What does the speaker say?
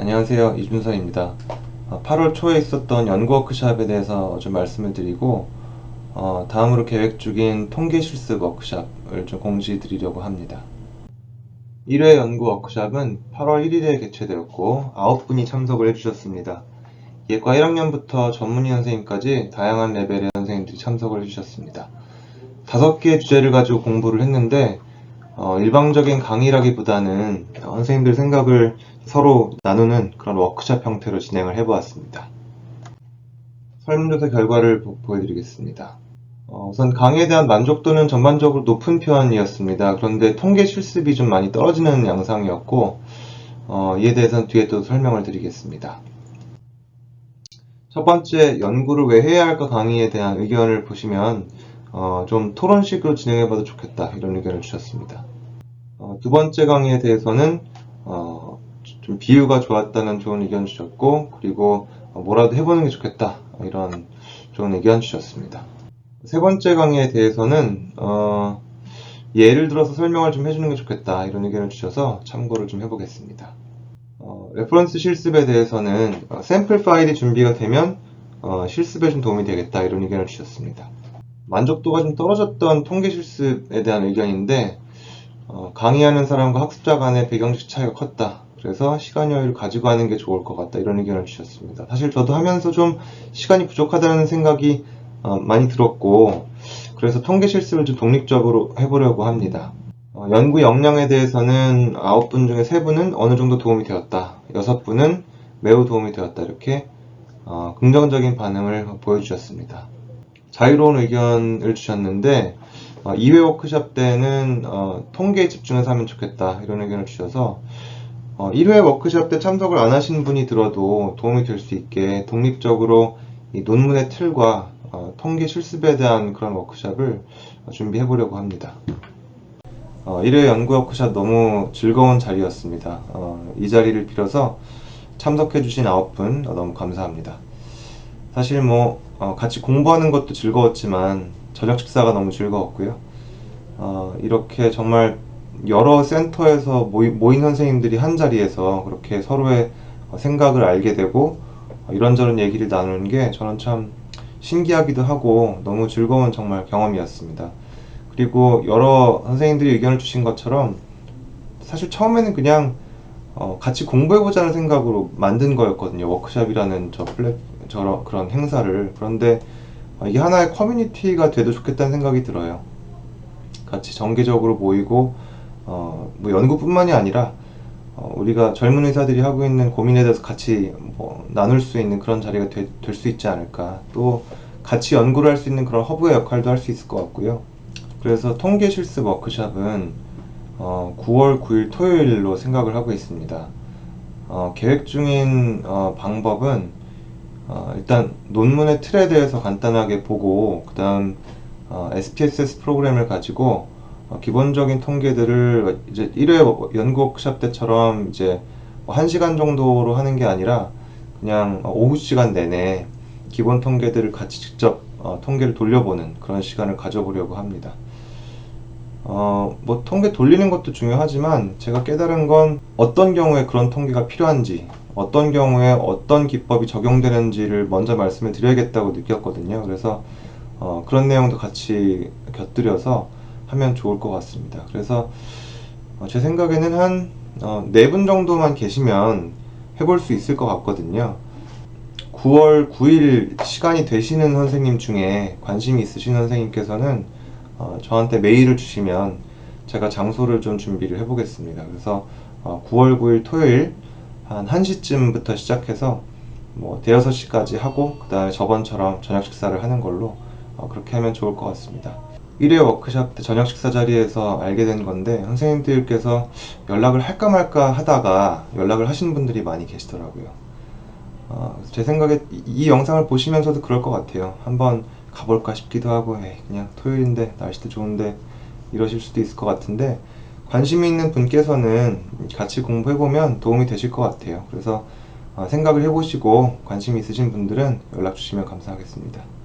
안녕하세요. 이준서입니다. 8월 초에 있었던 연구 워크샵에 대해서 좀 말씀을 드리고, 어, 다음으로 계획 중인 통계 실습 워크샵을 좀 공지 드리려고 합니다. 1회 연구 워크샵은 8월 1일에 개최되었고, 9분이 참석을 해주셨습니다. 예과 1학년부터 전문의 선생님까지 다양한 레벨의 선생님들이 참석을 해주셨습니다. 다섯 개의 주제를 가지고 공부를 했는데, 어, 일방적인 강의라기보다는 선생님들 생각을 서로 나누는 그런 워크샵 형태로 진행을 해보았습니다. 설문조사 결과를 보- 보여드리겠습니다. 어, 우선 강의에 대한 만족도는 전반적으로 높은 편이었습니다. 그런데 통계 실습이 좀 많이 떨어지는 양상이었고, 어, 이에 대해서는 뒤에 또 설명을 드리겠습니다. 첫 번째, 연구를 왜 해야 할까 강의에 대한 의견을 보시면, 어, 좀 토론식으로 진행해봐도 좋겠다, 이런 의견을 주셨습니다. 어, 두 번째 강의에 대해서는, 어, 좀 비유가 좋았다는 좋은 의견 주셨고, 그리고 어, 뭐라도 해보는 게 좋겠다, 이런 좋은 의견 주셨습니다. 세 번째 강의에 대해서는, 어, 예를 들어서 설명을 좀 해주는 게 좋겠다, 이런 의견을 주셔서 참고를 좀 해보겠습니다. 어, 레퍼런스 실습에 대해서는 어, 샘플 파일이 준비가 되면 어, 실습에 좀 도움이 되겠다, 이런 의견을 주셨습니다. 만족도가 좀 떨어졌던 통계 실습에 대한 의견인데, 어, 강의하는 사람과 학습자 간의 배경식 차이가 컸다. 그래서 시간 여유를 가지고 하는 게 좋을 것 같다. 이런 의견을 주셨습니다. 사실 저도 하면서 좀 시간이 부족하다는 생각이 어, 많이 들었고, 그래서 통계 실습을 좀 독립적으로 해보려고 합니다. 어, 연구 역량에 대해서는 9분 중에 3분은 어느 정도 도움이 되었다. 6분은 매우 도움이 되었다. 이렇게 어, 긍정적인 반응을 보여주셨습니다. 자유로운 의견을 주셨는데, 어, 2회 워크샵 때는 어, 통계에 집중해서 하면 좋겠다 이런 의견을 주셔서 어, 1회 워크샵 때 참석을 안 하신 분이 들어도 도움이 될 수 있게 독립적으로 이 논문의 틀과 어, 통계 실습에 대한 그런 워크샵을 어, 준비해 보려고 합니다. 어, 1회 연구 워크샵 너무 즐거운 자리였습니다. 어, 이 자리를 빌어서 참석해 주신 9분 너무 감사합니다. 사실 뭐 어, 같이 공부하는 것도 즐거웠지만 저녁 식사가 너무 즐거웠고요. 어, 이렇게 정말 여러 센터에서 모이, 모인 선생님들이 한 자리에서 그렇게 서로의 어, 생각을 알게 되고 어, 이런저런 얘기를 나누는 게 저는 참 신기하기도 하고 너무 즐거운 정말 경험이었습니다. 그리고 여러 선생님들이 의견을 주신 것처럼 사실 처음에는 그냥 어, 같이 공부해보자는 생각으로 만든 거였거든요. 워크샵이라는 저 플랫, 저 그런 행사를. 그런데 어, 이게 하나의 커뮤니티가 돼도 좋겠다는 생각이 들어요. 같이 정기적으로 모이고, 어, 뭐 연구뿐만이 아니라, 어, 우리가 젊은 의사들이 하고 있는 고민에 대해서 같이 뭐 나눌 수 있는 그런 자리가 될 수 있지 않을까. 또 같이 연구를 할 수 있는 그런 허브의 역할도 할 수 있을 것 같고요. 그래서 통계 실습 워크샵은 어, 9월 9일 토요일로 생각을 하고 있습니다. 어, 계획 중인 어, 방법은 어, 일단 논문의 틀에 대해서 간단하게 보고 그 다음 어, SPSS 프로그램을 가지고 어, 기본적인 통계들을 이제 1회 연구 워크샵 때처럼 이제 뭐 1시간 정도로 하는 게 아니라 그냥 어, 오후 시간 내내 기본 통계들을 같이 직접 어, 통계를 돌려보는 그런 시간을 가져보려고 합니다. 어, 뭐 통계 돌리는 것도 중요하지만 제가 깨달은 건 어떤 경우에 그런 통계가 필요한지, 어떤 경우에 어떤 기법이 적용되는지를 먼저 말씀을 드려야겠다고 느꼈거든요. 그래서 어, 그런 내용도 같이 곁들여서 하면 좋을 것 같습니다. 그래서 어, 제 생각에는 한 어, 4분 정도만 계시면 해볼 수 있을 것 같거든요. 9월 9일 시간이 되시는 선생님 중에 관심이 있으신 선생님께서는 어, 저한테 메일을 주시면 제가 장소를 좀 준비를 해보겠습니다. 그래서 어, 9월 9일 토요일 한 1시쯤부터 시작해서 뭐 대여섯 시까지 하고 그 다음에 저번처럼 저녁 식사를 하는 걸로 어, 그렇게 하면 좋을 것 같습니다. 1회 워크샵 때 저녁 식사 자리에서 알게 된 건데 선생님들께서 연락을 할까 말까 하다가 연락을 하신 분들이 많이 계시더라고요. 어, 제 생각에 이, 이 영상을 보시면서도 그럴 것 같아요. 한번 가볼까 싶기도 하고, 에이, 그냥 토요일인데 날씨도 좋은데 이러실 수도 있을 것 같은데 관심이 있는 분께서는 같이 공부해보면 도움이 되실 것 같아요. 그래서 어, 생각을 해보시고 관심 있으신 분들은 연락 주시면 감사하겠습니다.